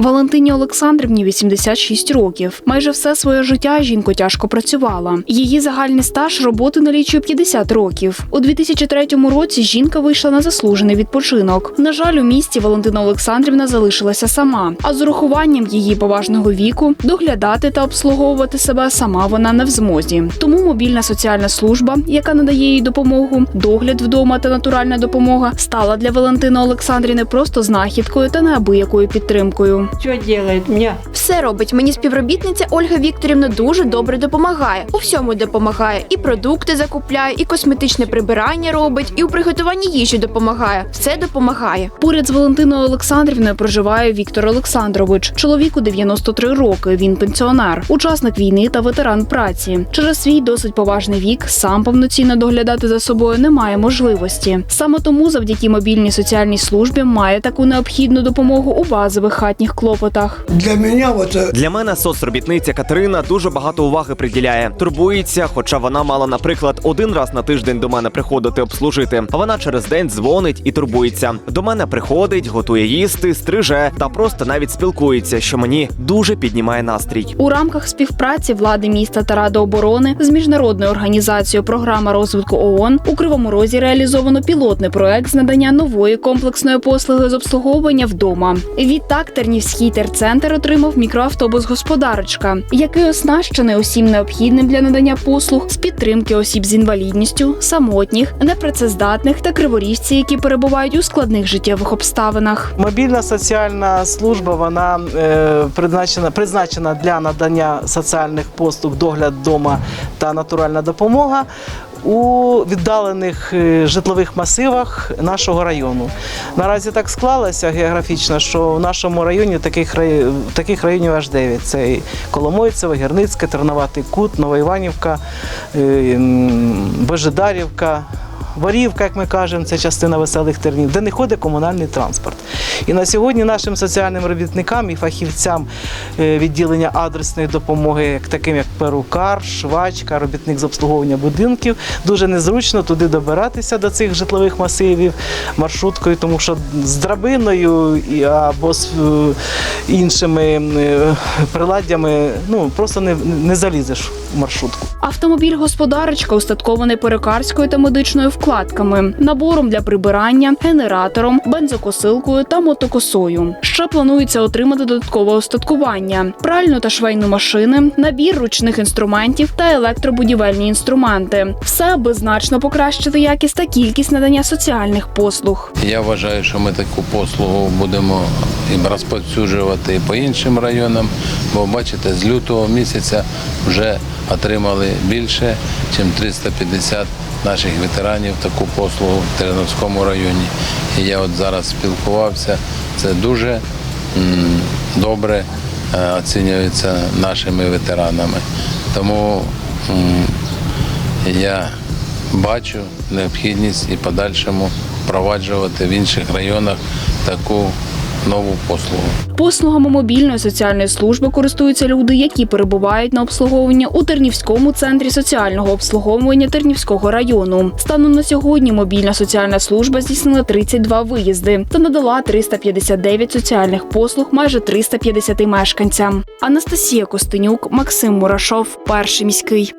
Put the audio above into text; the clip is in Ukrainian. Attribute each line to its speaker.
Speaker 1: Валентині Олександрівні 86 років. Майже все своє життя жінка тяжко працювала. Її загальний стаж роботи налічує 50 років. У 2003 році жінка вийшла на заслужений відпочинок. На жаль, у місті Валентина Олександрівна залишилася сама. А з урахуванням її поважного віку доглядати та обслуговувати себе сама вона не в змозі. Тому мобільна соціальна служба, яка надає їй допомогу, догляд вдома та натуральна допомога, стала для Валентини Олександрівни просто знахідкою та неабиякою підтримкою.
Speaker 2: Что делает мне?
Speaker 3: Все робить. Мені співробітниця Ольга Вікторівна дуже добре допомагає. У всьому допомагає. І продукти закупляє, і косметичне прибирання робить, і у приготуванні їжі допомагає. Все допомагає.
Speaker 1: Поряд з Валентиною Олександрівною проживає Віктор Олександрович. Чоловіку 93 роки. Він пенсіонер, учасник війни та ветеран праці. Через свій досить поважний вік сам повноцінно доглядати за собою не має можливості. Саме тому, завдяки мобільній соціальній службі, має таку необхідну допомогу у базових хатніх клопотах.
Speaker 4: Для меня вот э,
Speaker 5: Для мене соцробітниця Катерина дуже багато уваги приділяє. Турбується, хоча вона мала, наприклад, один раз на тиждень до мене приходити обслужити. А вона через день дзвонить і турбується. До мене приходить, готує їсти, стриже та просто навіть спілкується, що мені дуже піднімає настрій.
Speaker 1: У рамках співпраці влади міста та ради оборони з міжнародною організацією Програма розвитку ООН у Кривому Розі реалізовано пілотний проект з надання нової комплексної послуги з обслуговування вдома. Відтак Тернівський терцентр отримав мікроавтобус господарочка, який оснащений усім необхідним для надання послуг з підтримки осіб з інвалідністю, самотніх, непрацездатних та криворіжці, які перебувають у складних життєвих обставинах.
Speaker 6: Мобільна соціальна служба вона е, призначена, призначена для надання соціальних послуг, догляд вдома та натуральна допомога у віддалених е, житлових масивах нашого району. Наразі так склалося географічно, що в нашому районі таких, рай- таких районів аж 9. Це і Коломойцево, Гірницьке, Терноватий Кут, Новоіванівка, е, Ворівка, як ми кажемо, це частина веселих тернів, де не ходить комунальний транспорт. І на сьогодні нашим соціальним робітникам і фахівцям е, відділення адресної допомоги, таким як перукар, швачка, робітник з обслуговування будинків, дуже незручно туди добиратися до цих житлових масивів маршруткою, тому що з драбиною або з е, іншими е, приладдями ну, просто не, не залізеш в маршрутку.
Speaker 1: Автомобіль господарочка устаткований перукарською та медичною вкладками, набором для прибирання, генератором, бензокосилкою та мотокосою. Ще планується отримати додаткове устаткування, пральну та швейну машини, набір ручних інструментів та електробудівельні інструменти. Все аби значно покращити якість та кількість надання соціальних послуг.
Speaker 7: Я вважаю, що ми таку послугу будемо розповсюджувати по іншим районам, бо бачите, з лютого місяця вже отримали більше, ніж 350 наших ветеранів таку послугу в Терновському районі. І я от зараз спілкувався. Це дуже добре е, оцінюється нашими ветеранами. Тому я бачу необхідність і подальшому впроваджувати в інших районах таку нову послугу.
Speaker 1: Послугами мобільної соціальної служби користуються люди, які перебувають на обслуговуванні у Тернівському центрі соціального обслуговування Тернівського району. Станом на сьогодні мобільна соціальна служба здійснила 32 виїзди та надала 359 соціальних послуг майже 350 мешканцям. Анастасія Костенюк, Максим Мурашов, перший міський.